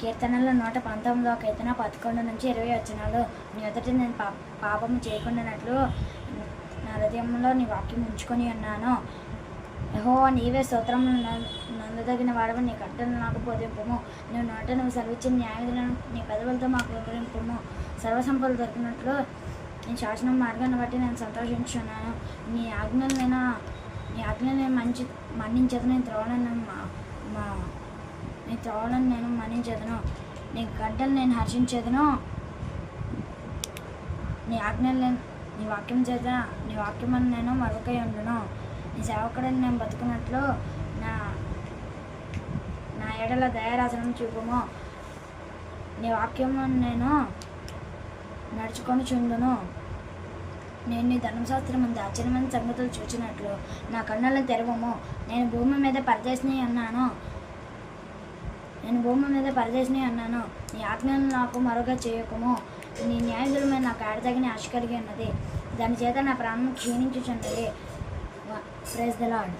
కీర్తనలో నూట పంతొమ్మిదో కీర్తన పదకొండు నుంచి ఇరవై వచ్చినాడు నీ నేను పా పాపం చేయకుండానట్లు నా హృదయంలో నీ వాక్యం ఉంచుకొని ఉన్నాను. యహో నీవే స్తోత్రం నందదగిన వాడవు నీ కట్టను నాకు బోధింపము. నువ్వు నోట నువ్వు సెలవిచ్చిన న్యాయవిధులను నీ పెదవులతో మాకు వివరింపము. సర్వసంపదలు దొరికినట్లు నీ శాసనం మార్గాన్ని బట్టి నేను సంతోషించున్నాను నీ ఆజ్ఞలు నేను నీ ఆజ్ఞలు నేను మంచి మన్నించదు నేను త్రోవలను మా మా నీ త్రోవలను నేను మన్నించదును. నీ గంటలు నేను హర్షించేదను నీ ఆజ్ఞలు నేను నీ వాక్యం చేత నీ వాక్యమని నేను మరొకై ఉండును. నీ సేవకుడని నేను బతుకున్నట్లు నా నా ఎడల దయారాసనం చూపుము. నీ వాక్యం నేను నడుచుకొని చుండును నేను నీ ధర్మశాస్త్రం అంత ఆశ్చర్యమైన సంగతులు చూచినట్లు నా కన్నులను తెరవము. నేను భూమి మీద పరదేశిని అన్నాను. నేను భూమి మీద పరదేశిని అన్నాను. నీ ఆజ్ఞను నాకు మరొక చేయకము. నీ న్యాయదుల మీద నాకు ఆడదగిన ఆశ కలిగి ఉన్నది. దాని చేత నా ప్రాణం క్షీణించుచున్నది. Praise the lord